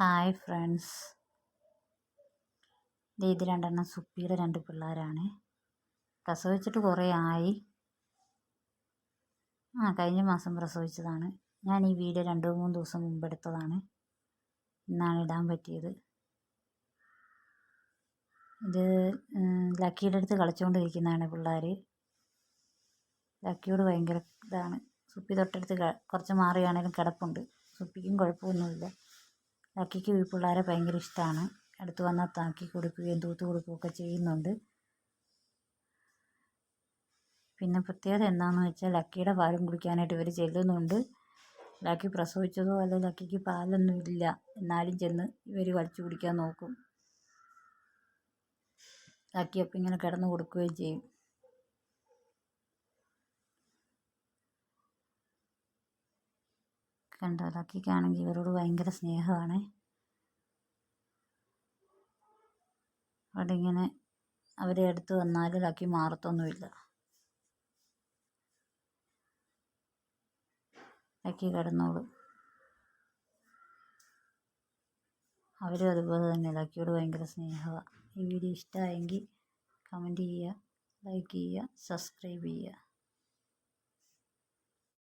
Hi friends ഇത് രണ്ടെണ്ണം സുപ്പിയുടെ രണ്ട് പിള്ളേരാണ്. പ്രസവിച്ചിട്ട് കുറേ ആയി. ആ കഴിഞ്ഞ മാസം പ്രസവിച്ചതാണ്. ഞാൻ ഈ വീഡിയോ രണ്ട് മൂന്ന് ദിവസം മുമ്പ് എടുത്തതാണ്. ഇന്നാണ് ഇടാൻ പറ്റിയത്. ഇത് ലക്കിയുടെ അടുത്ത് കളിച്ചുകൊണ്ടിരിക്കുന്നതാണ് പിള്ളേർ ലക്കിയോട് ഭയങ്കര ഇതാണ്. സുപ്പി തൊട്ടടുത്ത് കുറച്ച് മാറിയാണെങ്കിലും കിടപ്പുണ്ട്. സുപ്പിക്കും കുഴപ്പമൊന്നുമില്ല. ലക്കിക്ക് ഈ പിള്ളേരെ ഭയങ്കര ഇഷ്ടമാണ് അടുത്ത് വന്നാൽ താക്കി കൊടുക്കുകയും തൂത്ത് കൊടുക്കുകയൊക്കെ ചെയ്യുന്നുണ്ട്. പിന്നെ പ്രത്യേകത എന്താണെന്ന് വെച്ചാൽ ലക്കിയുടെ പാലും കുടിക്കാനായിട്ട് ഇവർ ചെല്ലുന്നുണ്ട്. ലക്കി പ്രസവിച്ചതോ അല്ല ലക്കിക്ക് പാലൊന്നും ഇല്ല. എന്നാലും ചെന്ന് ഇവർ വലിച്ചു കുടിക്കാൻ നോക്കും. ലക്കി അപ്പം ഇങ്ങനെ കിടന്നു കൊടുക്കുകയും ചെയ്യും. കണ്ടോ? ലക്കിക്കാണെങ്കിൽ ഇവരോട് ഭയങ്കര സ്നേഹമാണ്. അവിടെ ഇങ്ങനെ അവരെ അടുത്ത് വന്നാൽ ലക്കി മാറത്തൊന്നുമില്ല. ഇതാക്കി കിടന്നോളും. അവരും അതുപോലെ തന്നെ ലക്കിയോട് ഭയങ്കര സ്നേഹമാണ് ഈ വീഡിയോ ഇഷ്ടമായെങ്കിൽ കമന്റ് ചെയ്യുക ലൈക്ക് ചെയ്യുക സബ്സ്ക്രൈബ് ചെയ്യുക.